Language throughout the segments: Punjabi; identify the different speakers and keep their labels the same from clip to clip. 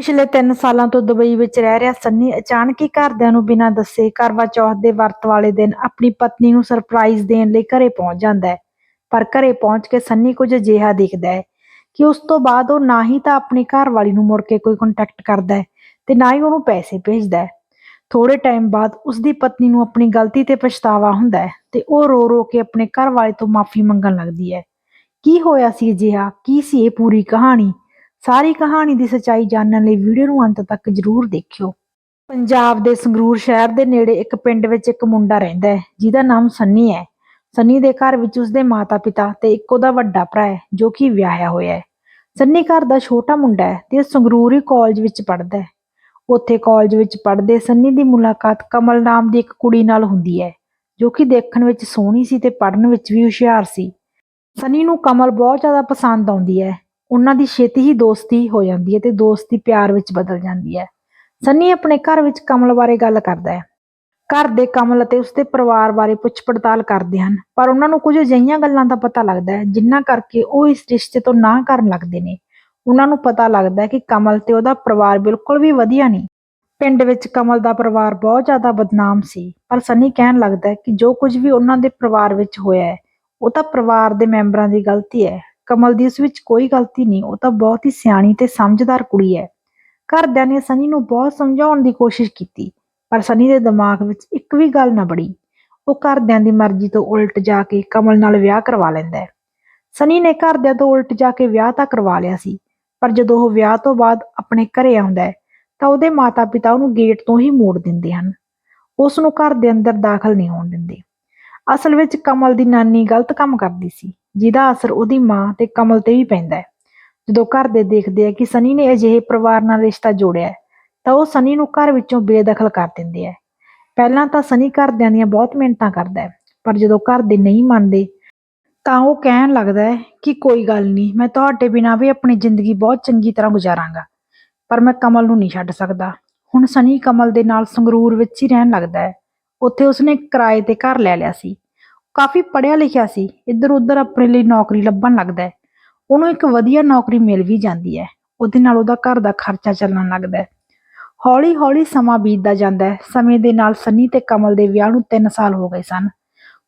Speaker 1: ਪਿਛਲੇ 3 ਸਾਲਾਂ ਤੋਂ ਦੁਬਈ ਵਿੱਚ ਰਹਿ ਰਿਹਾ ਸੰਨੀ ਅਚਾਨਕ ਹੀ ਘਰਦਿਆਂ ਨੂੰ ਬਿਨਾਂ ਦੱਸੇ ਕਰਵਾ ਚੌਥ ਦੇ ਵਰਤ ਵਾਲੇ ਦਿਨ ਆਪਣੀ ਪਤਨੀ ਨੂੰ ਸਰਪ੍ਰਾਈਜ਼ ਦੇਣ ਲਈ ਘਰੇ ਪਹੁੰਚ ਜਾਂਦਾ ਹੈ। ਪਰ ਘਰੇ ਪਹੁੰਚ ਕੇ ਸੰਨੀ ਕੁਝ ਅਜਿਹਾ ਦੇਖਦਾ ਹੈ ਕਿ ਉਸ ਤੋਂ ਬਾਅਦ ਉਹ ਨਾ ਹੀ ਤਾਂ ਆਪਣੀ ਘਰਵਾਲੀ ਨੂੰ ਮੁੜ ਕੇ ਕੋਈ ਕੰਟੈਕਟ ਕਰਦਾ ਹੈ ਤੇ ਨਾ ਹੀ ਉਹਨੂੰ ਪੈਸੇ ਭੇਜਦਾ ਹੈ। ਥੋੜੇ ਟਾਈਮ ਬਾਅਦ ਉਸ ਦੀ ਪਤਨੀ ਨੂੰ ਆਪਣੀ ਗਲਤੀ ਤੇ ਪਛਤਾਵਾ ਹੁੰਦਾ ਹੈ ਤੇ ਉਹ ਰੋ ਰੋ ਕੇ ਆਪਣੇ ਘਰਵਾਲੇ ਤੋਂ ਮਾਫੀ ਮੰਗਣ ਲੱਗਦੀ ਹੈ। ਕੀ ਹੋਇਆ ਸੀ ਅਜਿਹਾ? ਕੀ ਸੀ ਇਹ ਪੂਰੀ ਕਹਾਣੀ? ਸਾਰੀ ਕਹਾਣੀ ਦੀ ਸੱਚਾਈ ਜਾਣਨ ਲਈ ਵੀਡੀਓ ਨੂੰ ਅੰਤ ਤੱਕ ਜ਼ਰੂਰ ਦੇਖਿਓ। ਪੰਜਾਬ ਦੇ ਸੰਗਰੂਰ ਸ਼ਹਿਰ ਦੇ ਨੇੜੇ ਇੱਕ ਪਿੰਡ ਵਿੱਚ ਇੱਕ ਮੁੰਡਾ ਰਹਿੰਦਾ ਹੈ, ਜਿਹਦਾ ਨਾਮ ਸੰਨੀ ਹੈ। ਸੰਨੀ ਦੇ ਘਰ ਵਿੱਚ ਉਸਦੇ ਮਾਤਾ-ਪਿਤਾ ਤੇ ਇੱਕ ਉਹਦਾ ਵੱਡਾ ਭਰਾ ਹੈ, ਜੋ ਕਿ ਵਿਆਹਿਆ ਹੋਇਆ ਹੈ। ਸੰਨੀ ਘਰ ਦਾ ਛੋਟਾ ਮੁੰਡਾ ਹੈ ਤੇ ਸੰਗਰੂਰ ਹੀ ਕਾਲਜ ਵਿੱਚ ਪੜ੍ਹਦਾ ਹੈ। ਉੱਥੇ ਕਾਲਜ ਵਿੱਚ ਪੜ੍ਹਦੇ ਸੰਨੀ ਦੀ ਮੁਲਾਕਾਤ ਕਮਲ ਨਾਮ ਦੀ ਇੱਕ ਕੁੜੀ ਨਾਲ ਹੁੰਦੀ ਹੈ, ਜੋ ਕਿ ਦੇਖਣ ਵਿੱਚ ਸੋਹਣੀ ਸੀ ਤੇ ਪੜ੍ਹਨ ਵਿੱਚ ਵੀ ਹੁਸ਼ਿਆਰ ਸੀ। ਸੰਨੀ ਨੂੰ ਕਮਲ ਬਹੁਤ ਜ਼ਿਆਦਾ ਪਸੰਦ ਆਉਂਦੀ ਹੈ। ਉਹਨਾਂ ਦੀ ਛੇਤੀ ਹੀ ਦੋਸਤੀ ਹੋ ਜਾਂਦੀ ਹੈ ਤੇ ਦੋਸਤੀ ਪਿਆਰ ਵਿੱਚ ਬਦਲ ਜਾਂਦੀ ਹੈ। ਸੰਨੀ ਆਪਣੇ ਘਰ ਵਿੱਚ ਕਮਲ ਬਾਰੇ ਗੱਲ ਕਰਦਾ ਹੈ। ਘਰ ਦੇ ਕਮਲ ਅਤੇ ਉਸਦੇ ਪਰਿਵਾਰ ਬਾਰੇ ਪੁੱਛ ਪੜਤਾਲ ਕਰਦੇ ਹਨ, ਪਰ ਉਹਨਾਂ ਨੂੰ ਕੁਝ ਅਜਿਹੀਆਂ ਗੱਲਾਂ ਦਾ ਪਤਾ ਲੱਗਦਾ ਹੈ, ਜਿਨ੍ਹਾਂ ਕਰਕੇ ਉਹ ਇਸ ਰਿਸ਼ਤੇ ਤੋਂ ਨਾ ਕਰਨ ਲੱਗਦੇ ਨੇ। ਉਹਨਾਂ ਨੂੰ ਪਤਾ ਲੱਗਦਾ ਹੈ ਕਿ ਕਮਲ ਤੇ ਉਹਦਾ ਪਰਿਵਾਰ ਬਿਲਕੁਲ ਵੀ ਵਧੀਆ ਨਹੀਂ। ਪਿੰਡ ਵਿੱਚ ਕਮਲ ਦਾ ਪਰਿਵਾਰ ਬਹੁਤ ਜ਼ਿਆਦਾ ਬਦਨਾਮ ਸੀ, ਪਰ ਸੰਨੀ ਕਹਿਣ ਲੱਗਦਾ ਹੈ ਕਿ ਜੋ ਕੁਝ ਵੀ ਉਹਨਾਂ ਦੇ ਪਰਿਵਾਰ ਵਿੱਚ ਹੋਇਆ ਹੈ, ਉਹ ਤਾਂ ਪਰਿਵਾਰ ਦੇ ਮੈਂਬਰਾਂ ਦੀ ਗਲਤੀ ਹੈ। ਕਮਲ ਦੀ ਉਸ ਵਿੱਚ ਕੋਈ ਗਲਤੀ ਨਹੀਂ, ਉਹ ਤਾਂ ਬਹੁਤ ਹੀ ਸਿਆਣੀ ਤੇ ਸਮਝਦਾਰ ਕੁੜੀ ਹੈ। ਘਰਦਿਆਂ ਨੇ ਸਨੀ ਨੂੰ ਬਹੁਤ ਸਮਝਾਉਣ ਦੀ ਕੋਸ਼ਿਸ਼ ਕੀਤੀ, ਪਰ ਸਨੀ ਦੇ ਦਿਮਾਗ ਵਿੱਚ ਇੱਕ ਵੀ ਗੱਲ ਨਾ ਬੜੀ। ਉਹ ਘਰਦਿਆਂ ਦੀ ਮਰਜ਼ੀ ਤੋਂ ਉਲਟ ਜਾ ਕੇ ਕਮਲ ਨਾਲ ਵਿਆਹ ਕਰਵਾ ਲੈਂਦਾ ਹੈ। ਸਨੀ ਨੇ ਘਰਦਿਆਂ ਤੋਂ ਉਲਟ ਜਾ ਕੇ ਵਿਆਹ ਤਾਂ ਕਰਵਾ ਲਿਆ ਸੀ, ਪਰ ਜਦੋਂ ਉਹ ਵਿਆਹ ਤੋਂ ਬਾਅਦ ਆਪਣੇ ਘਰੇ ਆਉਂਦਾ ਹੈ, ਤਾਂ ਉਹਦੇ ਮਾਤਾ-ਪਿਤਾ ਉਹਨੂੰ ਗੇਟ ਤੋਂ ਹੀ ਮੋੜ ਦਿੰਦੇ ਹਨ। ਉਸ ਨੂੰ ਘਰ ਦੇ ਅੰਦਰ ਦਾਖਲ ਨਹੀਂ ਹੋਣ ਦਿੰਦੇ। ਅਸਲ ਵਿੱਚ ਕਮਲ ਦੀ ਨਾਨੀ ਗਲਤ ਕੰਮ ਕਰਦੀ ਸੀ। ਜਿਹਦਾ ਅਸਰ ਉਹਦੀ ਮਾਂ ਤੇ ਕਮਲ ਤੇ ਵੀ ਪੈਂਦਾ ਹੈ। ਜਦੋਂ ਘਰ ਦੇ ਦੇਖਦੇ ਆ ਕਿ ਸਨੀ ਨੇ ਅਜਿਹੇ ਪਰਿਵਾਰ ਨਾਲ ਰਿਸ਼ਤਾ ਜੋੜਿਆ ਹੈ, ਤਾਂ ਉਹ ਸਨੀ ਨੂੰ ਘਰ ਵਿੱਚੋਂ ਬੇਦਖਲ ਕਰ ਦਿੰਦੇ ਆ। ਪਹਿਲਾਂ ਤਾਂ ਸਨੀ ਘਰਦਿਆਂ ਦੀਆਂ ਬਹੁਤ ਮਿਹਨਤਾਂ ਕਰਦਾ ਹੈ ਪਰ ਜਦੋਂ ਘਰ ਦੇ ਨਹੀਂ ਮੰਨਦੇ ਤਾਂ ਉਹ ਕਹਿਣ ਲੱਗਦਾ ਹੈ ਕਿ ਕੋਈ ਗੱਲ ਨਹੀਂ ਮੈਂ ਤੁਹਾਡੇ ਬਿਨਾਂ ਵੀ ਆਪਣੀ ਜ਼ਿੰਦਗੀ ਬਹੁਤ ਚੰਗੀ ਤਰ੍ਹਾਂ ਗੁਜ਼ਾਰਾਂਗਾ ਪਰ ਮੈਂ ਕਮਲ ਨੂੰ ਨਹੀਂ ਛੱਡ ਸਕਦਾ। ਹੁਣ ਸਨੀ ਕਮਲ ਦੇ ਨਾਲ ਸੰਗਰੂਰ ਵਿੱਚ ਹੀ ਰਹਿਣ ਲੱਗਦਾ ਹੈ। ਉੱਥੇ ਉਸਨੇ ਕਿਰਾਏ ਤੇ ਘਰ ਲੈ ਲਿਆ ਸੀ। ਕਾਫੀ ਪੜ੍ਹਿਆ ਲਿਖਿਆ ਸੀ, ਇੱਧਰ ਉੱਧਰ ਆਪਣੇ ਲਈ ਨੌਕਰੀ ਲੱਭਣ ਲੱਗਦਾ ਹੈ। ਉਹਨੂੰ ਇੱਕ ਵਧੀਆ ਨੌਕਰੀ ਮਿਲ ਵੀ ਜਾਂਦੀ ਹੈ, ਉਹਦੇ ਨਾਲ ਉਹਦਾ ਘਰ ਦਾ ਖਰਚਾ ਚੱਲਣ ਲੱਗਦਾ ਹੈ। ਹੌਲੀ ਹੌਲੀ ਸਮਾਂ ਬੀਤਦਾ ਜਾਂਦਾ ਹੈ, ਸਮੇਂ ਦੇ ਨਾਲ ਸਨੀ ਤੇ ਕਮਲ ਦੇ ਵਿਆਹ ਨੂੰ 3 ਸਾਲ ਹੋ ਗਏ ਸਨ।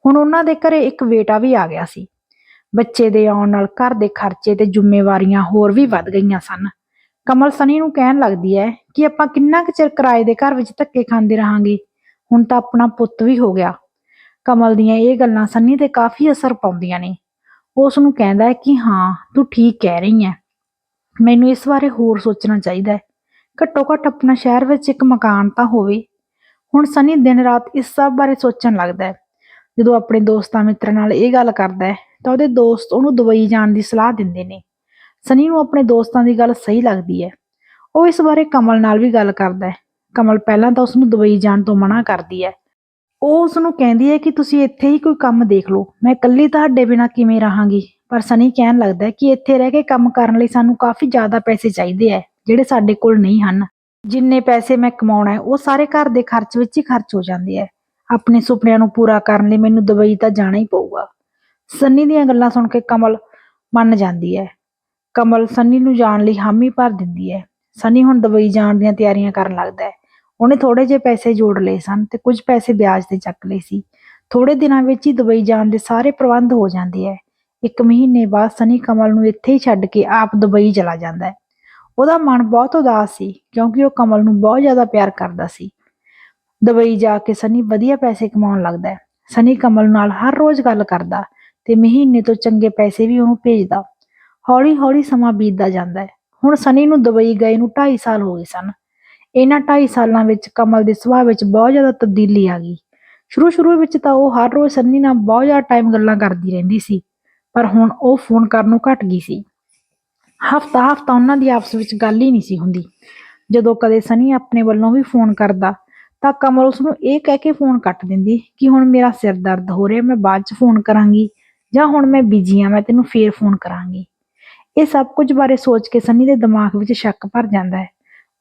Speaker 1: ਹੁਣ ਉਹਨਾਂ ਦੇ ਘਰੇ ਇੱਕ ਬੇਟਾ ਵੀ ਆ ਗਿਆ ਸੀ। ਬੱਚੇ ਦੇ ਆਉਣ ਨਾਲ ਘਰ ਦੇ ਖਰਚੇ ਤੇ ਜ਼ਿੰਮੇਵਾਰੀਆਂ ਹੋਰ ਵੀ ਵੱਧ ਗਈਆਂ ਸਨ। ਕਮਲ ਸਨੀ ਨੂੰ ਕਹਿਣ ਲੱਗਦੀ ਹੈ ਕਿ ਆਪਾਂ ਕਿੰਨਾ ਕੁ ਚਿਰ ਕਿਰਾਏ ਦੇ ਘਰ ਵਿੱਚ ਧੱਕੇ ਖਾਂਦੇ ਰਹਾਂਗੇ, ਹੁਣ ਤਾਂ ਆਪਣਾ ਪੁੱਤ ਵੀ ਹੋ ਗਿਆ। ਕਮਲ ਦੀਆਂ ਇਹ ਗੱਲਾਂ ਸੰਨੀ ਤੇ ਕਾਫੀ ਅਸਰ ਪਾਉਂਦੀਆਂ ਨੇ। ਉਹ ਉਸ ਨੂੰ ਕਹਿੰਦਾ ਹੈ ਕਿ ਹਾਂ, ਤੂੰ ਠੀਕ ਕਹਿ ਰਹੀ ਹੈ। ਮੈਨੂੰ ਇਸ ਬਾਰੇ ਹੋਰ ਸੋਚਣਾ ਚਾਹੀਦਾ ਹੈ। ਘੱਟੋ ਘੱਟ ਆਪਣਾ ਸ਼ਹਿਰ ਵਿੱਚ ਇੱਕ ਮਕਾਨ ਤਾਂ ਹੋਵੇ। ਹੁਣ ਸਨੀ ਦਿਨ ਰਾਤ ਇਸ ਸਭ ਬਾਰੇ ਸੋਚਣ ਲੱਗਦਾ ਹੈ। ਜਦੋਂ ਆਪਣੇ ਦੋਸਤਾਂ ਮਿੱਤਰਾਂ ਨਾਲ ਇਹ ਗੱਲ ਕਰਦਾ ਹੈ, ਤਾਂ ਉਹਦੇ ਦੋਸਤ ਉਹਨੂੰ ਦੁਬਈ ਜਾਣ ਦੀ ਸਲਾਹ ਦਿੰਦੇ ਨੇ। ਸਨੀ ਨੂੰ ਆਪਣੇ ਦੋਸਤਾਂ ਦੀ ਗੱਲ ਸਹੀ ਲੱਗਦੀ ਹੈ। ਉਹ ਇਸ ਬਾਰੇ ਕਮਲ ਨਾਲ ਵੀ ਗੱਲ ਕਰਦਾ ਹੈ। ਕਮਲ ਪਹਿਲਾਂ ਤਾਂ ਉਸ ਨੂੰ ਦੁਬਈ ਜਾਣ ਤੋਂ ਮਨਾ ਕਰਦੀ ਹੈ। ਉਹ ਉਸ ਨੂੰ ਕਹਿੰਦੀ ਹੈ ਕਿ ਤੁਸੀਂ ਇੱਥੇ ਹੀ ਕੋਈ ਕੰਮ ਦੇਖ ਲਓ। ਮੈਂ ਇਕੱਲੀ ਤੁਹਾਡੇ ਬਿਨਾਂ ਕਿਵੇਂ ਰਹਾਂਗੀ? ਪਰ ਸਨੀ ਕਹਿਣ ਲੱਗਦਾ ਹੈ ਕਿ ਇੱਥੇ ਰਹਿ ਕੇ ਕੰਮ ਕਰਨ ਲਈ ਸਾਨੂੰ ਕਾਫੀ ਜ਼ਿਆਦਾ ਪੈਸੇ ਚਾਹੀਦੇ ਹੈ, ਜਿਹੜੇ ਸਾਡੇ ਕੋਲ ਨਹੀਂ ਹਨ। ਜਿੰਨੇ ਪੈਸੇ ਮੈਂ ਕਮਾਉਣਾ ਹੈ, ਉਹ ਸਾਰੇ ਘਰ ਦੇ ਖਰਚ ਵਿੱਚ ਹੀ ਖਰਚ ਹੋ ਜਾਂਦੇ ਹੈ। ਆਪਣੇ ਸੁਪਨਿਆਂ ਨੂੰ ਪੂਰਾ ਕਰਨ ਲਈ ਮੈਨੂੰ ਦੁਬਈ ਤਾਂ ਜਾਣਾ ਹੀ ਪਊਗਾ। ਸੰਨੀ ਦੀਆਂ ਗੱਲਾਂ ਸੁਣ ਕੇ ਕਮਲ ਮੰਨ ਜਾਂਦੀ ਹੈ। ਕਮਲ ਸੰਨੀ ਨੂੰ ਜਾਣ ਲਈ ਹਾਮੀ ਭਰ ਦਿੰਦੀ ਹੈ। ਸੰਨੀ ਹੁਣ ਦੁਬਈ ਜਾਣ ਦੀਆਂ ਤਿਆਰੀਆਂ ਕਰਨ ਲੱਗਦਾ ਹੈ। ਉਹਨੇ ਥੋੜੇ ਜਿਹੇ ਪੈਸੇ ਜੋੜ ਲਏ ਸਨ ਤੇ ਕੁਝ ਪੈਸੇ ਵਿਆਜ ਤੇ ਚੱਕ ਲਏ ਸੀ। ਥੋੜੇ ਦਿਨਾਂ ਵਿੱਚ ਹੀ ਦੁਬਈ ਜਾਣ ਦੇ ਸਾਰੇ ਪ੍ਰਬੰਧ ਹੋ ਜਾਂਦੇ ਹੈ ਇੱਕ ਮਹੀਨੇ ਬਾਅਦ ਸਨੀ ਕਮਲ ਨੂੰ ਇੱਥੇ ਹੀ ਛੱਡ ਕੇ ਆਪ ਦੁਬਈ ਚਲਾ ਜਾਂਦਾ ਹੈ ਉਹਦਾ ਮਨ ਬਹੁਤ ਉਦਾਸ ਸੀ ਕਿਉਂਕਿ ਉਹ ਕਮਲ ਨੂੰ ਬਹੁਤ ਜ਼ਿਆਦਾ ਪਿਆਰ ਕਰਦਾ ਸੀ। ਦੁਬਈ ਜਾ ਕੇ ਸਨੀ ਵਧੀਆ ਪੈਸੇ ਕਮਾਉਣ ਲੱਗਦਾ ਹੈ ਸਨੀ ਕਮਲ ਨਾਲ ਹਰ ਰੋਜ਼ ਗੱਲ ਕਰਦਾ ਤੇ ਮਹੀਨੇ ਤੋਂ ਚੰਗੇ ਪੈਸੇ ਵੀ ਉਹਨੂੰ ਭੇਜਦਾ। ਹੌਲੀ ਹੌਲੀ ਸਮਾਂ ਬੀਤਦਾ ਜਾਂਦਾ ਹੈ ਹੁਣ ਸਨੀ ਨੂੰ ਦੁਬਈ ਗਏ ਨੂੰ 2.5 ਸਾਲ ਹੋ ਗਏ ਸਨ। ਇਹਨਾਂ ਢਾਈ ਸਾਲਾਂ ਵਿੱਚ ਕਮਲ ਦੇ ਸੁਭਾਅ ਵਿੱਚ ਬਹੁਤ ਜ਼ਿਆਦਾ ਤਬਦੀਲੀ ਆ ਗਈ। ਸ਼ੁਰੂ ਸ਼ੁਰੂ ਵਿੱਚ ਤਾਂ ਉਹ ਹਰ ਰੋਜ਼ ਸੰਨੀ ਨਾਲ ਬਹੁਤ ਜ਼ਿਆਦਾ ਟਾਈਮ ਗੱਲਾਂ ਕਰਦੀ ਰਹਿੰਦੀ ਸੀ, ਪਰ ਹੁਣ ਉਹ ਫੋਨ ਕਰਨ ਨੂੰ ਘਟ ਗਈ ਸੀ। ਹਫਤਾ ਹਫਤਾ ਉਹਨਾਂ ਦੀ ਆਪਸ ਵਿੱਚ ਗੱਲ ਹੀ ਨਹੀਂ ਸੀ ਹੁੰਦੀ। ਜਦੋਂ ਕਦੇ ਸਨੀ ਆਪਣੇ ਵੱਲੋਂ ਵੀ ਫੋਨ ਕਰਦਾ, ਤਾਂ ਕਮਲ ਉਸ ਨੂੰ ਇਹ ਕਹਿ ਕੇ ਫੋਨ ਕੱਟ ਦਿੰਦੀ ਕਿ ਹੁਣ ਮੇਰਾ ਸਿਰ ਦਰਦ ਹੋ ਰਿਹਾ, ਮੈਂ ਬਾਅਦ ਚ ਫੋਨ ਕਰਾਂਗੀ, ਜਾਂ ਹੁਣ ਮੈਂ ਬਿਜ਼ੀ ਆ, ਮੈਂ ਤੈਨੂੰ ਫੇਰ ਫੋਨ ਕਰਾਂਗੀ। ਇਹ ਸਭ ਕੁਝ ਬਾਰੇ ਸੋਚ ਕੇ ਸਨੀ ਦੇ ਦਿਮਾਗ ਵਿੱਚ ਸ਼ੱਕ ਭਰ ਜਾਂਦਾ ਹੈ।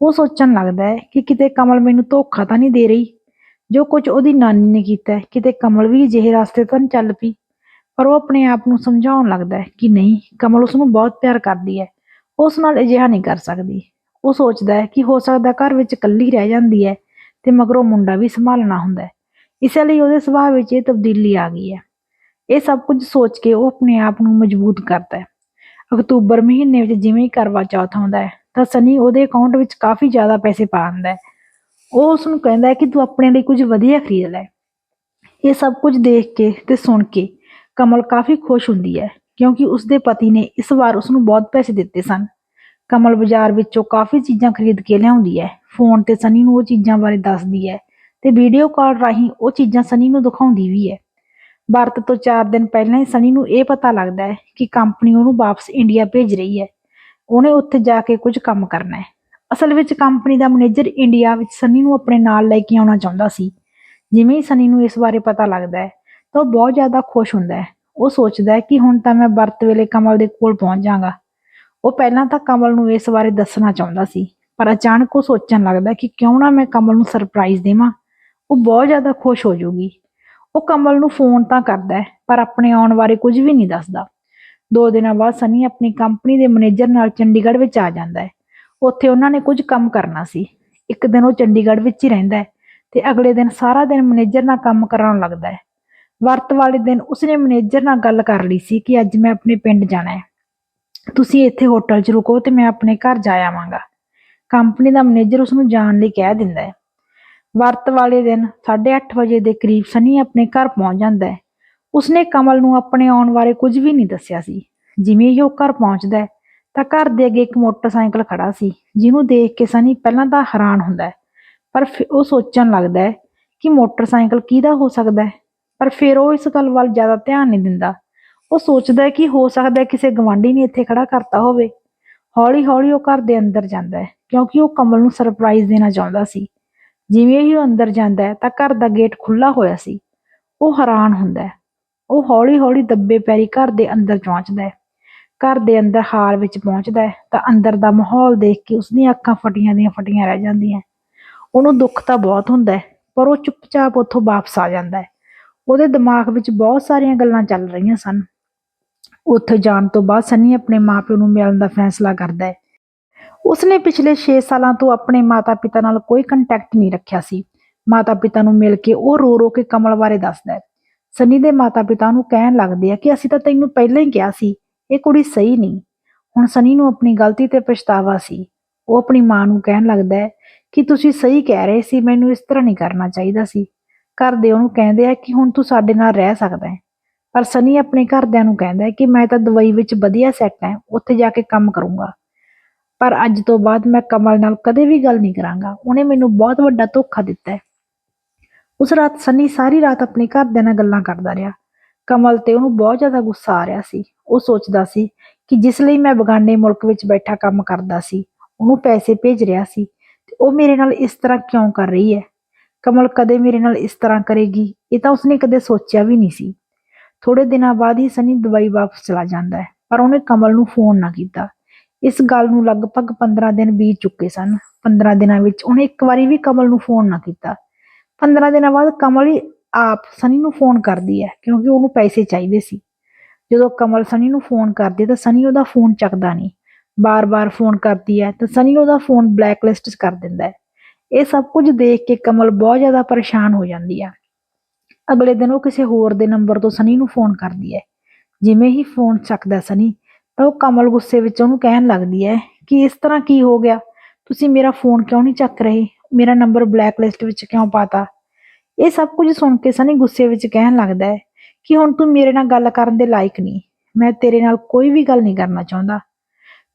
Speaker 1: ਉਹ ਸੋਚਣ ਲੱਗਦਾ ਹੈ ਕਿ ਕਿਤੇ ਕਮਲ ਮੈਨੂੰ ਧੋਖਾ ਤਾਂ ਨਹੀਂ ਦੇ ਰਹੀ। ਜੋ ਕੁਝ ਉਹਦੀ ਨਾਨੀ ਨੇ ਕੀਤਾ ਹੈ, ਕਿਤੇ ਕਮਲ ਵੀ ਅਜਿਹੇ ਰਸਤੇ ਤਾਂ ਨਹੀਂ ਚੱਲ ਪਈ। ਪਰ ਉਹ ਆਪਣੇ ਆਪ ਨੂੰ ਸਮਝਾਉਣ ਲੱਗਦਾ ਹੈ ਕਿ ਨਹੀਂ, ਕਮਲ ਉਸ ਨੂੰ ਬਹੁਤ ਪਿਆਰ ਕਰਦੀ ਹੈ। ਉਸ ਨਾਲ ਅਜਿਹਾ ਨਹੀਂ ਕਰ ਸਕਦੀ। ਉਹ ਸੋਚਦਾ ਹੈ ਕਿ ਹੋ ਸਕਦਾ ਘਰ ਵਿੱਚ ਇਕੱਲੀ ਰਹਿ ਜਾਂਦੀ ਹੈ ਤੇ ਮਗਰੋਂ ਮੁੰਡਾ ਵੀ ਸੰਭਾਲਣਾ ਹੁੰਦਾ ਹੈ। ਇਸੇ ਲਈ ਉਹਦੇ ਸੁਭਾਅ ਵਿੱਚ ਇਹ ਤਬਦੀਲੀ ਆ ਗਈ ਹੈ। ਇਹ ਸਭ ਕੁਝ ਸੋਚ ਕੇ ਉਹ ਆਪਣੇ ਆਪ ਨੂੰ ਮਜ਼ਬੂਤ ਕਰਦਾ ਹੈ। ਅਕਤੂਬਰ ਮਹੀਨੇ ਵਿੱਚ ਜਿਵੇਂ ਹੀ ਕਰਵਾ ਚੌਥ ਆਉਂਦਾ ਹੈ ਤਾਂ ਸਨੀ ਉਹਦੇ ਅਕਾਊਂਟ ਵਿੱਚ ਕਾਫੀ ਜ਼ਿਆਦਾ ਪੈਸੇ ਪਾ ਦਿੰਦਾ ਹੈ। ਉਹ ਉਸ ਨੂੰ ਕਹਿੰਦਾ ਹੈ ਕਿ ਤੂੰ ਆਪਣੇ ਲਈ ਕੁਝ ਵਧੀਆ ਖਰੀਦ ਲੈ। ਇਹ ਸਭ ਕੁਝ ਦੇਖ ਕੇ ਤੇ ਸੁਣ ਕੇ ਕਮਲ ਕਾਫੀ ਖੁਸ਼ ਹੁੰਦੀ ਹੈ, ਕਿਉਂਕਿ ਉਸਦੇ ਪਤੀ ਨੇ ਇਸ ਵਾਰ ਉਸ ਨੂੰ ਬਹੁਤ ਪੈਸੇ ਦਿੱਤੇ ਸਨ। ਕਮਲ ਬਾਜ਼ਾਰ ਵਿੱਚੋਂ ਕਾਫੀ ਚੀਜ਼ਾਂ ਖਰੀਦ ਕੇ ਲਿਆਉਂਦੀ ਹੈ। ਫੋਨ ਤੇ ਸਨੀ ਨੂੰ ਉਹ ਚੀਜ਼ਾਂ ਬਾਰੇ ਦੱਸਦੀ ਹੈ ਤੇ ਵੀਡੀਓ ਕਾਲ ਰਾਹੀਂ ਉਹ ਚੀਜ਼ਾਂ ਸਨੀ ਨੂੰ ਦਿਖਾਉਂਦੀ ਵੀ ਹੈ। ਵਰਤ ਤੋਂ 4 ਦਿਨ ਪਹਿਲਾਂ ਹੀ ਸਨੀ ਨੂੰ ਇਹ ਪਤਾ ਲੱਗਦਾ ਹੈ ਕਿ ਕੰਪਨੀ ਉਹਨੂੰ ਵਾਪਸ ਇੰਡੀਆ ਭੇਜ ਰਹੀ ਹੈ। ਉਹਨੇ ਉੱਥੇ ਜਾ ਕੇ ਕੁਝ ਕੰਮ ਕਰਨਾ ਹੈ। ਅਸਲ ਵਿੱਚ ਕੰਪਨੀ ਦਾ ਮੈਨੇਜਰ ਇੰਡੀਆ ਵਿੱਚ ਸਨੀ ਨੂੰ ਆਪਣੇ ਨਾਲ ਲੈ ਕੇ ਆਉਣਾ ਚਾਹੁੰਦਾ ਸੀ। ਜਿਵੇਂ ਹੀ ਸਨੀ ਨੂੰ ਇਸ ਬਾਰੇ ਪਤਾ ਲੱਗਦਾ ਹੈ, ਤਾਂ ਉਹ ਬਹੁਤ ਜ਼ਿਆਦਾ ਖੁਸ਼ ਹੁੰਦਾ ਹੈ। ਉਹ ਸੋਚਦਾ ਹੈ ਕਿ ਹੁਣ ਤਾਂ ਮੈਂ ਵਰਤ ਵੇਲੇ ਕਮਲ ਦੇ ਕੋਲ ਪਹੁੰਚ ਜਾਵਾਂਗਾ। ਉਹ ਪਹਿਲਾਂ ਤਾਂ ਕਮਲ ਨੂੰ ਇਸ ਬਾਰੇ ਦੱਸਣਾ ਚਾਹੁੰਦਾ ਸੀ, ਪਰ ਅਚਾਨਕ ਉਹ ਸੋਚਣ ਲੱਗਦਾ ਕਿ ਕਿਉਂ ਨਾ ਮੈਂ ਕਮਲ ਨੂੰ ਸਰਪ੍ਰਾਈਜ਼ ਦੇਵਾਂ। ਉਹ ਬਹੁਤ ਜ਼ਿਆਦਾ ਖੁਸ਼ ਹੋ ਜਾਊਗੀ। ਉਹ ਕਮਲ ਨੂੰ ਫੋਨ ਤਾਂ ਕਰਦਾ ਹੈ, ਪਰ ਆਪਣੇ ਆਉਣ ਬਾਰੇ ਕੁਝ ਵੀ ਨਹੀਂ ਦੱਸਦਾ। ਦੋ ਦਿਨਾਂ ਬਾਅਦ ਸਨੀ ਆਪਣੀ ਕੰਪਨੀ ਦੇ ਮੈਨੇਜਰ ਨਾਲ ਚੰਡੀਗੜ੍ਹ ਵਿੱਚ ਆ ਜਾਂਦਾ ਹੈ। ਉੱਥੇ ਉਹਨਾਂ ਨੇ ਕੁਝ ਕੰਮ ਕਰਨਾ ਸੀ। ਇੱਕ ਦਿਨ ਉਹ ਚੰਡੀਗੜ੍ਹ ਵਿੱਚ ਹੀ ਰਹਿੰਦਾ ਹੈ ਤੇ ਅਗਲੇ ਦਿਨ ਸਾਰਾ ਦਿਨ ਮੈਨੇਜਰ ਨਾਲ ਕੰਮ ਕਰਾਉਣ ਲੱਗਦਾ ਹੈ। ਵਰਤ ਵਾਲੇ ਦਿਨ ਉਸਨੇ ਮੈਨੇਜਰ ਨਾਲ ਗੱਲ ਕਰ ਲਈ ਸੀ ਕਿ ਅੱਜ ਮੈਂ ਆਪਣੇ ਪਿੰਡ ਜਾਣਾ ਹੈ। ਤੁਸੀਂ ਇੱਥੇ ਹੋਟਲ 'ਚ ਰੁਕੋ ਤੇ ਮੈਂ ਆਪਣੇ ਘਰ ਜਾ ਆਵਾਂਗਾ। ਕੰਪਨੀ ਦਾ ਮੈਨੇਜਰ ਉਸ ਨੂੰ ਜਾਣ ਲਈ ਕਹਿ ਦਿੰਦਾ ਹੈ। ਵਰਤ ਵਾਲੇ ਦਿਨ 8:30 ਵਜੇ ਦੇ ਕਰੀਬ ਸਨੀ ਆਪਣੇ ਘਰ ਪਹੁੰਚ ਜਾਂਦਾ ਹੈ। ਉਸਨੇ ਕਮਲ ਨੂੰ ਆਪਣੇ ਆਉਣ ਬਾਰੇ ਕੁਝ ਵੀ ਨਹੀਂ ਦੱਸਿਆ ਸੀ। ਜਿਵੇਂ ਹੀ ਉਹ ਘਰ ਪਹੁੰਚਦਾ ਹੈ, ਤਾਂ ਘਰ ਦੇ ਅੱਗੇ ਇੱਕ ਮੋਟਰਸਾਈਕਲ ਖੜਾ ਸੀ, ਜਿਹਨੂੰ ਦੇਖ ਕੇ ਸਨੀ ਪਹਿਲਾਂ ਤਾਂ ਹੈਰਾਨ ਹੁੰਦਾ ਹੈ। ਪਰ ਫਿਰ ਉਹ ਸੋਚਣ ਲੱਗਦਾ ਹੈ ਕਿ ਮੋਟਰਸਾਈਕਲ ਕਿਹਦਾ ਹੋ ਸਕਦਾ ਹੈ। ਪਰ ਫਿਰ ਉਹ ਇਸ ਗੱਲ ਵੱਲ ਜ਼ਿਆਦਾ ਧਿਆਨ ਨਹੀਂ ਦਿੰਦਾ। ਉਹ ਸੋਚਦਾ ਹੈ ਕਿ ਹੋ ਸਕਦਾ ਹੈ ਕਿਸੇ ਗਵਾਂਢੀ ਨੇ ਇੱਥੇ ਖੜਾ ਕਰਤਾ ਹੋਵੇ। ਹੌਲੀ ਹੌਲੀ ਉਹ ਘਰ ਦੇ ਅੰਦਰ ਜਾਂਦਾ ਹੈ, ਕਿਉਂਕਿ ਉਹ ਕਮਲ ਨੂੰ ਸਰਪ੍ਰਾਈਜ਼ ਦੇਣਾ ਚਾਹੁੰਦਾ ਸੀ। ਜਿਵੇਂ ਹੀ ਉਹ ਅੰਦਰ ਜਾਂਦਾ ਹੈ, ਤਾਂ ਘਰ ਦਾ ਗੇਟ ਖੁੱਲਾ ਹੋਇਆ ਸੀ। ਉਹ ਹੈਰਾਨ ਹੁੰਦਾ ਹੈ। ਉਹ ਹੌਲੀ ਹੌਲੀ ਦੱਬੇ ਪੈਰੀ ਘਰ ਦੇ ਅੰਦਰ ਪਹੁੰਚਦਾ ਹੈ। ਘਰ ਦੇ ਅੰਦਰ ਹਾਲ ਵਿੱਚ ਪਹੁੰਚਦਾ ਹੈ ਤਾਂ ਅੰਦਰ ਦਾ ਮਾਹੌਲ ਦੇਖ ਕੇ ਉਸਦੀਆਂ ਅੱਖਾਂ ਫਟੀਆਂ ਦੀਆਂ ਫਟੀਆਂ ਰਹਿ ਜਾਂਦੀਆਂ ਉਹਨੂੰ ਦੁੱਖ ਤਾਂ ਬਹੁਤ ਹੁੰਦਾ ਹੈ, ਪਰ ਉਹ ਚੁੱਪਚਾਪ ਉੱਥੋਂ ਵਾਪਸ ਆ ਜਾਂਦਾ ਹੈ। ਉਹਦੇ ਦਿਮਾਗ ਵਿੱਚ ਬਹੁਤ ਸਾਰੀਆਂ ਗੱਲਾਂ ਚੱਲ ਰਹੀਆਂ ਸਨ। ਉੱਥੇ ਜਾਣ ਤੋਂ ਬਾਅਦ ਸਨੀ ਆਪਣੇ ਮਾਂ ਪਿਓ ਨੂੰ ਮਿਲਣ ਦਾ ਫੈਸਲਾ ਕਰਦਾ ਹੈ। ਉਸਨੇ ਪਿਛਲੇ ਛੇ ਸਾਲਾਂ ਤੋਂ ਆਪਣੇ ਮਾਤਾ-ਪਿਤਾ ਨਾਲ ਕੋਈ ਕੰਟੈਕਟ ਨਹੀਂ ਰੱਖਿਆ ਸੀ। ਮਾਤਾ-ਪਿਤਾ ਨੂੰ ਮਿਲ ਕੇ ਉਹ ਰੋ-ਰੋ ਕੇ ਕਮਲ ਬਾਰੇ ਦੱਸਦਾ ਹੈ। ਸਨੀ ਦੇ ਮਾਤਾ-ਪਿਤਾ ਨੂੰ ਕਹਿਣ ਲੱਗਦੇ ਆ ਕਿ ਅਸੀਂ ਤਾਂ ਤੈਨੂੰ ਪਹਿਲਾਂ ਹੀ ਕਿਹਾ ਸੀ, ਇਹ ਕੁੜੀ ਸਹੀ ਨਹੀਂ। ਹੁਣ ਸਨੀ ਨੂੰ ਆਪਣੀ ਗਲਤੀ ਤੇ ਪਛਤਾਵਾ ਸੀ। ਉਹ ਆਪਣੀ ਮਾਂ ਨੂੰ ਕਹਿਣ ਲੱਗਦਾ ਹੈ ਕਿ ਤੁਸੀਂ ਸਹੀ ਕਹਿ ਰਹੇ ਸੀ, ਮੈਨੂੰ ਇਸ ਤਰ੍ਹਾਂ ਨਹੀਂ ਕਰਨਾ ਚਾਹੀਦਾ ਸੀ। ਘਰ ਦੇ ਉਹਨੂੰ ਕਹਿੰਦੇ ਆ ਕਿ ਹੁਣ ਤੂੰ ਸਾਡੇ ਨਾਲ ਰਹਿ ਸਕਦਾ ਹੈ। ਪਰ ਸਨੀ ਆਪਣੇ ਘਰਦਿਆਂ ਨੂੰ ਕਹਿੰਦਾ ਹੈ ਕਿ ਮੈਂ ਤਾਂ ਦੁਬਈ ਵਿੱਚ ਵਧੀਆ ਸੈੱਟ ਹਾਂ, ਉੱਥੇ ਜਾ ਕੇ ਕੰਮ ਕਰੂੰਗਾ। ਪਰ ਅੱਜ ਤੋਂ ਬਾਅਦ ਮੈਂ ਕਮਲ ਨਾਲ ਕਦੇ ਵੀ ਗੱਲ ਨਹੀਂ ਕਰਾਂਗਾ। ਉਹਨੇ ਮੈਨੂੰ ਬਹੁਤ ਵੱਡਾ ਧੋਖਾ ਦਿੱਤਾ ਹੈ। ਉਸ ਰਾਤ ਸਨੀ ਸਾਰੀ ਰਾਤ ਆਪਣੇ ਘਰਦਿਆਂ ਨਾਲ ਗੱਲਾਂ ਕਰਦਾ ਰਿਹਾ। ਕਮਲ ਤੇ ਉਹਨੂੰ ਬਹੁਤ ਜ਼ਿਆਦਾ ਗੁੱਸਾ ਆ ਰਿਹਾ ਸੀ। ਉਹ ਸੋਚਦਾ ਸੀ ਕਿ ਜਿਸ ਲਈ ਮੈਂ ਬਗਾਨੇ ਮੁਲਕ ਵਿੱਚ ਬੈਠਾ ਕੰਮ ਕਰਦਾ ਸੀ, ਉਹਨੂੰ ਪੈਸੇ ਭੇਜ ਰਿਹਾ ਸੀ ਤੇ ਉਹ ਮੇਰੇ ਨਾਲ ਇਸ ਤਰ੍ਹਾਂ ਕਿਉਂ ਕਰ ਰਹੀ ਹੈ? ਕਮਲ ਕਦੇ ਮੇਰੇ ਨਾਲ ਇਸ ਤਰ੍ਹਾਂ ਕਰੇਗੀ, ਇਹ ਤਾਂ ਉਸਨੇ ਕਦੇ ਸੋਚਿਆ ਵੀ ਨਹੀਂ ਸੀ। ਥੋੜੇ ਦਿਨਾਂ ਬਾਅਦ ਹੀ ਸਨੀ ਦੁਬਈ ਵਾਪਸ ਚਲਾ ਜਾਂਦਾ ਹੈ, ਪਰ ਉਹਨੇ ਕਮਲ ਨੂੰ ਫੋਨ ਨਾ ਕੀਤਾ। ਇਸ ਗੱਲ ਨੂੰ ਲਗਭਗ 15 ਦਿਨ ਬੀਤ ਚੁੱਕੇ ਸਨ। 15 ਦਿਨਾਂ ਵਿੱਚ ਉਹਨੇ ਇੱਕ ਵਾਰੀ ਵੀ ਕਮਲ ਨੂੰ ਫੋਨ ਨਾ ਕੀਤਾ। 15 ਦਿਨਾਂ ਬਾਅਦ ਕਮਲ ਹੀ ਆਪ ਸਨੀ ਨੂੰ ਫੋਨ ਕਰਦੀ ਹੈ, ਕਿਉਂਕਿ ਉਹਨੂੰ ਪੈਸੇ ਚਾਹੀਦੇ ਸੀ। ਜਦੋਂ ਕਮਲ ਸਨੀ ਨੂੰ ਫੋਨ ਕਰਦੀ ਤਾਂ ਸਨੀ ਉਹਦਾ ਫੋਨ ਚੱਕਦਾ ਨਹੀਂ। ਬਾਰ-ਬਾਰ ਫੋਨ ਕਰਦੀ ਹੈ ਤਾਂ ਸਨੀ ਉਹਦਾ ਫੋਨ ਬਲੈਕਲਿਸਟ 'ਚ ਕਰ ਦਿੰਦਾ ਹੈ। ਇਹ ਸਭ ਕੁਝ ਦੇਖ ਕੇ ਕਮਲ ਬਹੁਤ ਜ਼ਿਆਦਾ ਪਰੇਸ਼ਾਨ ਹੋ ਜਾਂਦੀ ਹੈ। ਅਗਲੇ ਦਿਨ ਉਹ ਕਿਸੇ ਹੋਰ ਦੇ ਨੰਬਰ ਤੋਂ ਸਨੀ ਨੂੰ ਫੋਨ ਕਰਦੀ ਹੈ। ਜਿਵੇਂ ਹੀ ਫੋਨ ਚੱਕਦਾ ਸਨੀ, ਤਾਂ ਉਹ ਕਮਲ ਗੁੱਸੇ ਵਿੱਚ ਉਹਨੂੰ ਕਹਿਣ ਲੱਗਦੀ ਹੈ ਕਿ ਇਸ ਤਰ੍ਹਾਂ ਕੀ ਹੋ ਗਿਆ? ਤੁਸੀਂ ਮੇਰਾ ਫੋਨ ਕਿਉਂ ਨਹੀਂ ਚੱਕ ਰਹੇ? ਮੇਰਾ ਨੰਬਰ ਬਲੈਕਲਿਸਟ ਵਿੱਚ ਕਿਉਂ ਪਾਤਾ? ਇਹ ਸਭ ਕੁਝ ਸੁਣ ਕੇ ਸਨੀ ਗੁੱਸੇ ਵਿੱਚ ਕਹਿਣ ਲੱਗਦਾ ਹੈ ਕਿ ਹੁਣ ਤੂੰ ਮੇਰੇ ਨਾਲ ਗੱਲ ਕਰਨ ਦੇ ਲਾਇਕ ਨਹੀਂ। ਮੈਂ ਤੇਰੇ ਨਾਲ ਕੋਈ ਵੀ ਗੱਲ ਨਹੀਂ ਕਰਨਾ ਚਾਹੁੰਦਾ।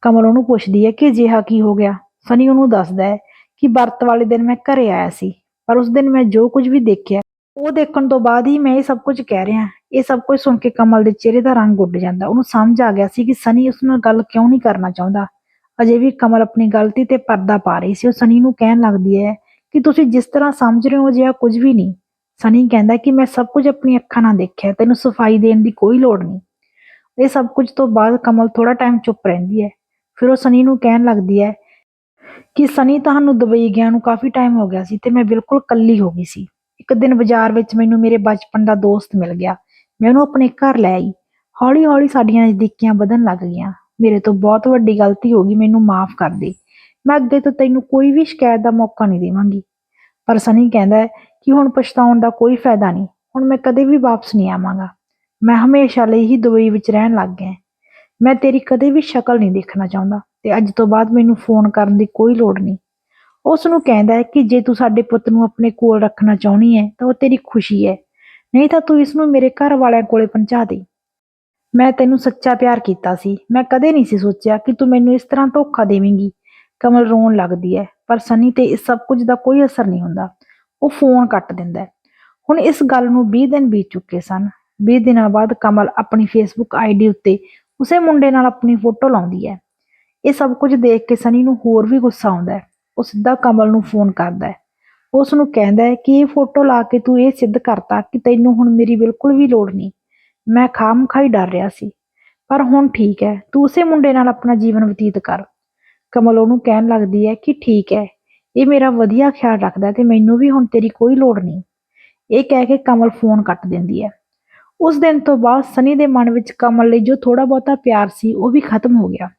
Speaker 1: ਕਮਲ ਉਹਨੂੰ ਪੁੱਛਦੀ ਹੈ ਕਿ ਅਜਿਹਾ ਕੀ ਹੋ ਗਿਆ? ਸਨੀ ਉਹਨੂੰ ਦੱਸਦਾ ਹੈ ਕਿ ਵਰਤ ਵਾਲੇ ਦਿਨ ਮੈਂ ਘਰੇ ਆਇਆ ਸੀ, ਪਰ ਉਸ ਦਿਨ ਮੈਂ ਜੋ ਕੁਝ ਵੀ ਦੇਖਿਆ, ਉਹ ਦੇਖਣ ਤੋਂ ਬਾਅਦ ਹੀ ਮੈਂ ਇਹ ਸਭ ਕੁਝ ਕਹਿ ਰਿਹਾ ਇਹ ਸਭ ਕੁਝ ਸੁਣ ਕੇ ਕਮਲ ਦੇ ਚਿਹਰੇ ਦਾ ਰੰਗ ਉੱਡ ਜਾਂਦਾ। ਉਹਨੂੰ ਸਮਝ ਆ ਗਿਆ ਸੀ ਕਿ ਸਨੀ ਉਸ ਨਾਲ ਗੱਲ ਕਿਉਂ ਨਹੀਂ ਕਰਨਾ ਚਾਹੁੰਦਾ। ਅਜੇ ਵੀ ਕਮਲ ਆਪਣੀ ਗਲਤੀ ਤੇ ਪਰਦਾ ਪਾ ਰਹੀ ਸੀ। ਉਹ ਸਨੀ ਨੂੰ ਕਹਿਣ ਲੱਗਦੀ ਹੈ ਕਿ ਤੁਸੀਂ ਜਿਸ ਤਰ੍ਹਾਂ ਸਮਝ ਰਹੇ ਹੋ ਜਿਹਾ ਕੁਝ ਵੀ ਨਹੀਂ। ਸਨੀ ਕਹਿੰਦਾ ਕਿ ਮੈਂ ਸਭ ਕੁਝ ਆਪਣੀ ਅੱਖਾਂ ਨਾਲ ਦੇਖਿਆ, ਤੈਨੂੰ ਸਫ਼ਾਈ ਦੇਣ ਦੀ ਕੋਈ ਲੋੜ ਨਹੀਂ। ਇਹ ਸਭ ਕੁਝ ਤੋਂ ਬਾਅਦ ਕਮਲ ਥੋੜਾ ਟਾਈਮ ਚੁੱਪ ਰਹਿੰਦੀ ਹੈ। ਫਿਰ ਉਹ ਸਨੀ ਨੂੰ ਕਹਿਣ ਲੱਗਦੀ ਹੈ ਕਿ ਸਨੀ ਤੁਹਾਨੂੰ ਦੁਬਈ ਗਿਆ ਨੂੰ ਕਾਫੀ ਟਾਈਮ ਹੋ ਗਿਆ ਸੀ ਤੇ ਮੈਂ ਬਿਲਕੁਲ ਇਕੱਲੀ ਹੋ ਗਈ ਸੀ। ਇੱਕ ਦਿਨ ਬਾਜ਼ਾਰ ਵਿੱਚ ਮੈਨੂੰ ਮੇਰੇ ਬਚਪਨ ਦਾ ਦੋਸਤ ਮਿਲ ਗਿਆ। ਮੈਂ ਉਹਨੂੰ ਆਪਣੇ ਘਰ ਲੈ ਆਈ। ਹੌਲੀ ਹੌਲੀ ਸਾਡੀਆਂ ਨਜ਼ਦੀਕੀਆਂ ਵਧਣ ਲੱਗ ਗਈਆਂ। ਮੇਰੇ ਤੋਂ ਬਹੁਤ ਵੱਡੀ ਗਲਤੀ ਹੋ ਗਈ, ਮੈਨੂੰ ਮਾਫ ਕਰ ਦੇ। ਮੈਂ ਅੱਗੇ ਤੋਂ ਤੈਨੂੰ ਕੋਈ ਵੀ ਸ਼ਿਕਾਇਤ ਦਾ ਮੌਕਾ ਨਹੀਂ ਦੇਵਾਂਗੀ। ਪਰ ਸਨੀ ਕਹਿੰਦਾ ਹੈ ਕਿ ਹੁਣ ਪਛਤਾਉਣ ਦਾ ਕੋਈ ਫਾਇਦਾ ਨਹੀਂ, ਹੁਣ ਮੈਂ ਕਦੇ ਵੀ ਵਾਪਸ ਨਹੀਂ ਆਵਾਂਗਾ। ਮੈਂ ਹਮੇਸ਼ਾ ਲਈ ਹੀ ਦੁਬਈ ਵਿੱਚ ਰਹਿਣ ਲੱਗ ਗਿਆ ਮੈਂ ਤੇਰੀ ਕਦੇ ਵੀ ਸ਼ਕਲ ਨਹੀਂ ਦੇਖਣਾ ਚਾਹੁੰਦਾ ਤੇ ਅੱਜ ਤੋਂ ਬਾਅਦ ਮੈਨੂੰ ਫੋਨ ਕਰਨ ਦੀ ਕੋਈ ਲੋੜ ਨਹੀਂ। ਉਸ ਨੂੰ ਕਹਿੰਦਾ ਹੈ ਕਿ ਜੇ ਤੂੰ ਸਾਡੇ ਪੁੱਤ ਨੂੰ ਆਪਣੇ ਕੋਲ ਰੱਖਣਾ ਚਾਹੁੰਦੀ ਹੈ ਤਾਂ ਉਹ ਤੇਰੀ ਖੁਸ਼ੀ ਹੈ। ਨਹੀਂ ਤਾਂ ਤੂੰ ਇਸ ਨੂੰ ਮੇਰੇ ਘਰ ਵਾਲਿਆਂ ਕੋਲੇ ਪਹੁੰਚਾ ਦੇ। ਮੈਂ ਤੈਨੂੰ ਸੱਚਾ ਪਿਆਰ ਕੀਤਾ ਸੀ। ਮੈਂ ਕਦੇ ਨਹੀਂ ਸੀ ਸੋਚਿਆ ਕਿ ਤੂੰ ਮੈਨੂੰ ਇਸ ਤਰ੍ਹਾਂ ਧੋਖਾ ਦੇਵੇਂਗੀ। ਕਮਲ ਰੋਣ ਲੱਗਦੀ ਹੈ, ਪਰ ਸਨੀ ਤੇ ਇਸ ਸਭ ਕੁਝ ਦਾ ਕੋਈ ਅਸਰ ਨਹੀਂ ਹੁੰਦਾ। ਉਹ ਫੋਨ ਕੱਟ ਦਿੰਦਾ ਹੈ। ਹੁਣ ਇਸ ਗੱਲ ਨੂੰ ਵੀਹ ਦਿਨ ਬੀਤ ਚੁੱਕੇ ਸਨ। ਵੀਹ ਦਿਨਾਂ ਬਾਅਦ ਕਮਲ ਆਪਣੀ ਫੇਸਬੁੱਕ ਆਈਡੀ ਉੱਤੇ ਉਸੇ ਮੁੰਡੇ ਨਾਲ ਆਪਣੀ ਫੋਟੋ ਲਾਉਂਦੀ ਹੈ। ਇਹ ਸਭ ਕੁਝ ਦੇਖ ਕੇ ਸਨੀ ਨੂੰ ਹੋਰ ਵੀ ਗੁੱਸਾ ਆਉਂਦਾ ਹੈ। ਉਹ ਸਿੱਧਾ ਕਮਲ ਨੂੰ ਫੋਨ ਕਰਦਾ ਹੈ। ਉਸ ਨੂੰ ਕਹਿੰਦਾ ਹੈ ਕਿ ਇਹ ਫੋਟੋ ਲਾ ਕੇ ਤੂੰ ਇਹ ਸਿੱਧ ਕਰਤਾ ਕਿ ਤੈਨੂੰ ਹੁਣ ਮੇਰੀ ਬਿਲਕੁਲ ਵੀ ਲੋੜ ਨਹੀਂ। ਮੈਂ ਖਾਮ ਖਾਈ ਡਰ ਰਿਹਾ ਸੀ। ਪਰ ਹੁਣ ਠੀਕ ਹੈ। ਤੂੰ ਉਸੇ ਮੁੰਡੇ ਨਾਲ ਆਪਣਾ ਜੀਵਨ ਬਤੀਤ ਕਰ। ਕਮਲ ਉਹਨੂੰ ਕਹਿਣ ਲੱਗਦੀ ਹੈ ਕਿ ਠੀਕ ਹੈ। ਇਹ ਮੇਰਾ ਵਧੀਆ ਖਿਆਲ ਰੱਖਦਾ ਤੇ ਮੈਨੂੰ ਵੀ ਹੁਣ ਤੇਰੀ ਕੋਈ ਲੋੜ ਨਹੀਂ। ਇਹ ਕਹਿ ਕੇ ਕਮਲ ਫੋਨ ਕੱਟ ਦਿੰਦੀ ਹੈ। ਉਸ ਦਿਨ ਤੋਂ ਬਾਅਦ ਸਨੀ ਦੇ ਮਨ ਵਿੱਚ ਕਮਲ ਲਈ ਜੋ ਥੋੜਾ ਬਹੁਤਾ ਪਿਆਰ ਸੀ, ਉਹ ਵੀ ਖਤਮ ਹੋ ਗਿਆ।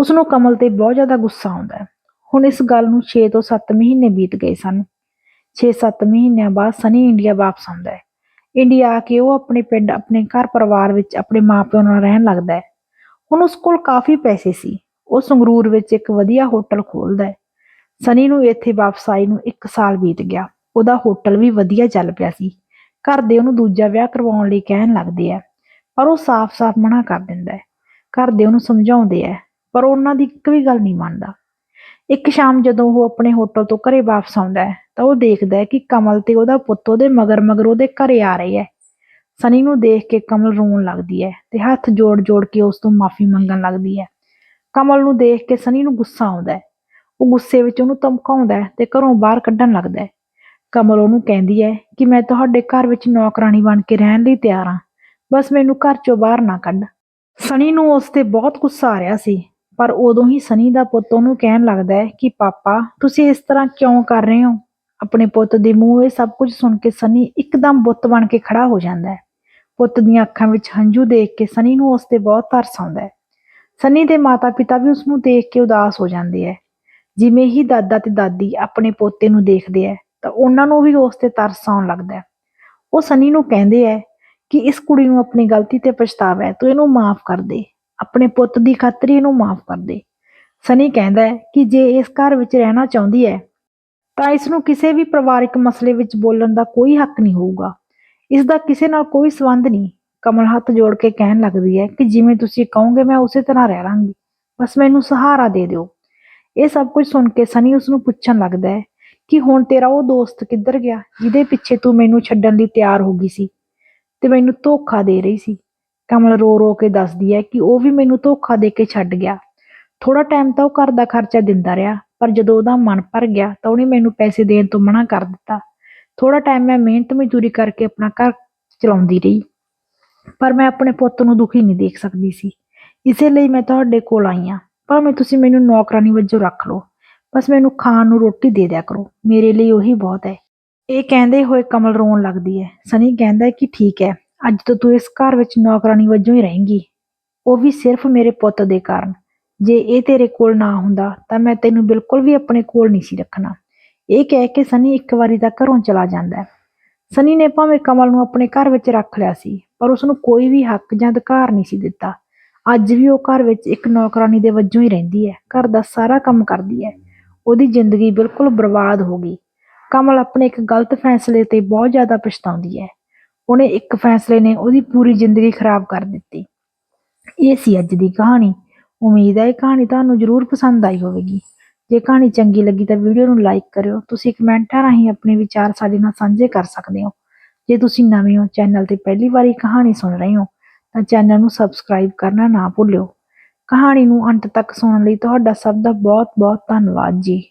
Speaker 1: ਉਸ ਨੂੰ ਕਮਲ ਤੇ ਬਹੁਤ ਜ਼ਿਆਦਾ ਗੁੱਸਾ ਆਉਂਦਾ ਹੈ। ਹੁਣ ਇਸ ਗੱਲ ਨੂੰ 6 ਤੋਂ 7 ਮਹੀਨੇ ਬੀਤ ਗਏ ਸਨ। 6-7 ਮਹੀਨਿਆਂ ਬਾਅਦ ਸਨੀ ਇੰਡੀਆ ਵਾਪਸ ਆਉਂਦਾ ਹੈ। ਇੰਡੀਆ ਆ ਕੇ ਉਹ ਆਪਣੇ ਪਿੰਡ, ਆਪਣੇ ਘਰ ਪਰਿਵਾਰ ਵਿੱਚ ਆਪਣੇ ਮਾਪਿਆਂ ਨਾਲ ਰਹਿਣ ਲੱਗਦਾ ਹੈ। ਹੁਣ ਉਸ ਕੋਲ ਕਾਫੀ ਪੈਸੇ ਸੀ। ਉਹ ਸੰਗਰੂਰ ਵਿੱਚ ਇੱਕ ਵਧੀਆ ਹੋਟਲ ਖੋਲਦਾ ਹੈ। ਸਨੀ ਨੂੰ ਇੱਥੇ ਵਾਪਸ ਆਈ ਨੂੰ 1 ਸਾਲ ਬੀਤ ਗਿਆ। ਉਹਦਾ ਹੋਟਲ ਵੀ ਵਧੀਆ ਚੱਲ ਪਿਆ ਸੀ। ਘਰ ਦੇ ਉਹਨੂੰ ਦੂਜਾ ਵਿਆਹ ਕਰਵਾਉਣ ਲਈ ਕਹਿਣ ਲੱਗਦੇ ਆ। ਪਰ ਉਹ ਸਾਫ਼-ਸਾਫ਼ ਮਨਾ ਕਰ ਦਿੰਦਾ ਹੈ। ਘਰ ਦੇ ਉਹਨੂੰ ਸਮਝਾਉਂਦੇ ਆ। ਪਰ ਉਹਨਾਂ ਦੀ ਇੱਕ ਵੀ ਗੱਲ ਨਹੀਂ ਮੰਨਦਾ। ਇੱਕ ਸ਼ਾਮ ਜਦੋਂ ਉਹ ਆਪਣੇ ਹੋਟਲ ਤੋਂ ਘਰੇ ਵਾਪਸ ਆਉਂਦਾ ਹੈ, ਤਾਂ ਉਹ ਦੇਖਦਾ ਹੈ ਕਿ ਕਮਲ ਤੇ ਉਹਦਾ ਪੁੱਤ ਉਹਦੇ ਮਗਰ ਮਗਰ ਉਹਦੇ ਘਰੇ ਆ ਰਹੇ ਹੈ। ਸਨੀ ਨੂੰ ਦੇਖ ਕੇ ਕਮਲ ਰੋਣ ਲੱਗਦੀ ਹੈ ਤੇ ਹੱਥ ਜੋੜ-ਜੋੜ ਕੇ ਉਸ ਤੋਂ ਮਾਫੀ ਮੰਗਣ ਲੱਗਦੀ ਹੈ। ਕਮਲ ਨੂੰ ਦੇਖ ਕੇ ਸਨੀ ਨੂੰ ਗੁੱਸਾ ਆਉਂਦਾ ਹੈ। ਉਹ ਗੁੱਸੇ ਵਿੱਚ ਉਹਨੂੰ ਧਮਕਾਉਂਦਾ ਹੈ ਤੇ ਘਰੋਂ ਬਾਹਰ ਕੱਢਣ ਲੱਗਦਾ ਹੈ। ਕਮਲ ਉਹਨੂੰ ਕਹਿੰਦੀ ਹੈ ਕਿ ਮੈਂ ਤੁਹਾਡੇ ਘਰ ਵਿੱਚ ਨੌਕਰਾਨੀ ਬਣ ਕੇ ਰਹਿਣ ਲਈ ਤਿਆਰ ਹਾਂ। ਬਸ ਮੈਨੂੰ ਘਰ ਚੋਂ ਬਾਹਰ ਨਾ ਕੱਢ। ਸਨੀ ਨੂੰ ਉਸ ਤੇ ਬਹੁਤ ਗੁੱਸਾ ਆ ਰਿਹਾ ਸੀ। ਪਰ ਉਦੋਂ ਹੀ ਸਨੀ ਦਾ ਪੁੱਤ ਉਹਨੂੰ ਕਹਿਣ ਲੱਗਦਾ ਹੈ ਕਿ, ਪਾਪਾ, ਤੁਸੀਂ ਇਸ ਤਰ੍ਹਾਂ ਕਿਉਂ ਕਰ ਰਹੇ ਹੋ? ਆਪਣੇ ਪੁੱਤ ਦੇ ਮੂੰਹ ਇਹ ਸਭ ਕੁਝ ਸੁਣ ਕੇ ਸਨੀ ਇੱਕਦਮ ਬੁੱਤ ਬਣ ਕੇ ਖੜਾ ਹੋ ਜਾਂਦਾ ਹੈ। ਪੁੱਤ ਦੀਆਂ ਅੱਖਾਂ ਵਿੱਚ ਹੰਝੂ ਦੇਖ ਕੇ ਸਨੀ ਨੂੰ ਉਸ ਤੇ ਬਹੁਤ ਤਰਸ ਆਉਂਦਾ ਹੈ। ਸਨੀ ਦੇ ਮਾਤਾ-ਪਿਤਾ ਵੀ ਉਸ ਨੂੰ ਦੇਖ ਕੇ ਉਦਾਸ ਹੋ ਜਾਂਦੇ ਹੈ। ਜਿਵੇਂ ਹੀ ਦਾਦਾ ਤੇ ਦਾਦੀ ਆਪਣੇ ਪੋਤੇ ਨੂੰ ਦੇਖਦੇ ਹੈ, ਤਾਂ ਉਹਨਾਂ ਨੂੰ ਵੀ ਉਸ ਤੇ ਤਰਸ ਆਉਣ ਲੱਗਦਾ ਹੈ। ਉਹ ਸਨੀ ਨੂੰ ਕਹਿੰਦੇ ਹੈ ਕਿ, ਇਸ ਕੁੜੀ ਨੂੰ ਆਪਣੀ ਗਲਤੀ ਤੇ ਪਛਤਾਵਾ ਹੈ ਤੂੰ ਇਹਨੂੰ ਮਾਫ ਕਰ ਦੇ। ਆਪਣੇ ਪੁੱਤ ਦੀ ਖਾਤਰੀ ਨੂੰ ਮਾਫ ਕਰ ਦੇ। ਸਨੀ ਕਹਿੰਦਾ ਹੈ ਕਿ ਜੇ ਇਸ ਘਰ ਵਿੱਚ ਰਹਿਣਾ ਚਾਹੁੰਦੀ ਹੈ, ਤਾਂ ਇਸ ਨੂੰ ਕਿਸੇ ਵੀ ਪਰਿਵਾਰਕ ਮਸਲੇ ਵਿੱਚ ਬੋਲਣ ਦਾ ਕੋਈ ਹੱਕ ਨਹੀਂ ਹੋਊਗਾ। ਇਸ ਦਾ ਕਿਸੇ ਨਾਲ ਕੋਈ ਸੰਬੰਧ ਨਹੀਂ। ਕਮਲ ਹੱਥ ਜੋੜ ਕੇ ਕਹਿਣ ਲੱਗਦੀ ਹੈ ਕਿ ਜਿਵੇਂ ਤੁਸੀਂ ਕਹੋਗੇ ਮੈਂ ਉਸੇ ਤਰ੍ਹਾਂ ਰਹਿ ਲਾਂਗੀ। ਬਸ ਮੈਨੂੰ ਸਹਾਰਾ ਦੇ ਦਿਓ। ਇਹ ਸਭ ਕੁਝ ਸੁਣ ਕੇ ਸਨੀ ਉਸ ਨੂੰ ਪੁੱਛਣ ਲੱਗਦਾ ਹੈ ਕਿ ਹੁਣ ਤੇਰਾ ਉਹ ਦੋਸਤ ਕਿੱਧਰ ਗਿਆ, ਜਿਹਦੇ ਪਿੱਛੇ ਤੂੰ ਮੈਨੂੰ ਛੱਡਣ ਲਈ ਤਿਆਰ ਹੋ ਗਈ ਸੀ ਤੇ ਮੈਨੂੰ ਧੋਖਾ ਦੇ ਰਹੀ ਸੀ। ਕਮਲ ਰੋ ਰੋ ਕੇ ਦੱਸਦੀ ਹੈ ਕਿ ਉਹ ਵੀ ਮੈਨੂੰ ਧੋਖਾ ਦੇ ਕੇ ਛੱਡ ਗਿਆ। ਥੋੜ੍ਹਾ ਟਾਈਮ ਤਾਂ ਉਹ ਘਰ ਦਾ ਖਰਚਾ ਦਿੰਦਾ ਰਿਹਾ, ਪਰ ਜਦੋਂ ਉਹਦਾ ਮਨ ਭਰ ਗਿਆ ਤਾਂ ਉਹਨੇ ਮੈਨੂੰ ਪੈਸੇ ਦੇਣ ਤੋਂ ਮਨਾ ਕਰ ਦਿੱਤਾ। ਥੋੜ੍ਹਾ ਟਾਈਮ ਮੈਂ ਮਿਹਨਤ ਮਜ਼ਦੂਰੀ ਕਰਕੇ ਆਪਣਾ ਘਰ ਚਲਾਉਂਦੀ ਰਹੀ, ਪਰ ਮੈਂ ਆਪਣੇ ਪੁੱਤ ਨੂੰ ਦੁਖੀ ਨਹੀਂ ਦੇਖ ਸਕਦੀ ਸੀ। ਇਸੇ ਲਈ ਮੈਂ ਤੁਹਾਡੇ ਕੋਲ ਆਈ ਹਾਂ। ਭਾਵੇਂ ਤੁਸੀਂ ਮੈਨੂੰ ਨੌਕਰਾਣੀ ਵਜੋਂ ਰੱਖ ਲਓ, ਬਸ ਮੈਨੂੰ ਖਾਣ ਨੂੰ ਰੋਟੀ ਦੇ ਦਿਆ ਕਰੋ। ਮੇਰੇ ਲਈ ਉਹੀ ਬਹੁਤ ਹੈ। ਇਹ ਕਹਿੰਦੇ ਹੋਏ ਕਮਲ ਰੋਣ ਲੱਗਦੀ ਹੈ। ਸਨੀ ਕਹਿੰਦਾ ਹੈ ਕਿ ਠੀਕ ਹੈ। ਅੱਜ ਤੋਂ ਤੂੰ ਇਸ ਘਰ ਵਿੱਚ ਨੌਕਰਾਨੀ ਵਜੋਂ ਹੀ ਰਹੇਂਗੀ। ਉਹ ਵੀ ਸਿਰਫ ਮੇਰੇ ਪੁੱਤ ਦੇ ਕਾਰਨ। ਜੇ ਇਹ ਤੇਰੇ ਕੋਲ ਨਾ ਹੁੰਦਾ, ਤਾਂ ਮੈਂ ਤੈਨੂੰ ਬਿਲਕੁਲ ਵੀ ਆਪਣੇ ਕੋਲ ਨਹੀਂ ਸੀ ਰੱਖਣਾ। ਇਹ ਕਹਿ ਕੇ ਸਨੀ ਇੱਕ ਵਾਰੀ ਤਾਂ ਘਰੋਂ ਚਲਾ ਜਾਂਦਾ ਹੈ। ਸਨੀ ਨੇ ਭਾਵੇਂ ਕਮਲ ਨੂੰ ਆਪਣੇ ਘਰ ਵਿੱਚ ਰੱਖ ਲਿਆ ਸੀ, ਪਰ ਉਸ ਨੂੰ ਕੋਈ ਵੀ ਹੱਕ ਜਾਂ ਅਧਿਕਾਰ ਨਹੀਂ ਸੀ ਦਿੱਤਾ। ਅੱਜ ਵੀ ਉਹ ਘਰ ਵਿੱਚ ਇੱਕ ਨੌਕਰਾਨੀ ਦੇ ਵਜੋਂ ਹੀ ਰਹਿੰਦੀ ਹੈ, ਘਰ ਦਾ ਸਾਰਾ ਕੰਮ ਕਰਦੀ ਹੈ। ਉਹਦੀ ਜ਼ਿੰਦਗੀ ਬਿਲਕੁਲ ਬਰਬਾਦ ਹੋ ਗਈ। ਕਮਲ ਆਪਣੇ ਇੱਕ ਗਲਤ ਫੈਸਲੇ ਤੇ ਬਹੁਤ ਜ਼ਿਆਦਾ ਪਛਤਾਉਂਦੀ ਹੈ। ਉਹਨੇ ਇੱਕ ਫੈਸਲੇ ਨੇ ਉਹਦੀ ਪੂਰੀ ਜ਼ਿੰਦਗੀ ਖਰਾਬ ਕਰ ਦਿੱਤੀ। ਇਹ ਸੀ ਅੱਜ ਦੀ ਕਹਾਣੀ। ਉਮੀਦ ਹੈ ਇਹ ਕਹਾਣੀ ਤੁਹਾਨੂੰ ਜ਼ਰੂਰ ਪਸੰਦ ਆਈ ਹੋਵੇਗੀ। ਜੇ ਕਹਾਣੀ ਚੰਗੀ ਲੱਗੀ ਤਾਂ ਵੀਡੀਓ ਨੂੰ ਲਾਈਕ ਕਰਿਓ, ਤੁਸੀਂ ਕਮੈਂਟਾਂ ਰਾਹੀਂ ਆਪਣੇ ਵਿਚਾਰ ਸਾਡੇ ਨਾਲ ਸਾਂਝੇ ਕਰ ਸਕਦੇ ਹੋ। ਜੇ ਤੁਸੀਂ ਨਵੇਂ ਹੋ, ਚੈਨਲ ਤੇ ਪਹਿਲੀ ਵਾਰੀ ਕਹਾਣੀ ਸੁਣ ਰਹੇ ਹੋ, ਤਾਂ ਚੈਨਲ ਨੂੰ ਸਬਸਕ੍ਰਾਈਬ ਕਰਨਾ ਨਾ ਭੁੱਲਿਓ। ਕਹਾਣੀ ਨੂੰ ਅੰਤ ਤੱਕ ਸੁਣਨ ਲਈ ਤੁਹਾਡਾ ਸਭ ਦਾ ਬਹੁਤ ਬਹੁਤ ਧੰਨਵਾਦ ਜੀ।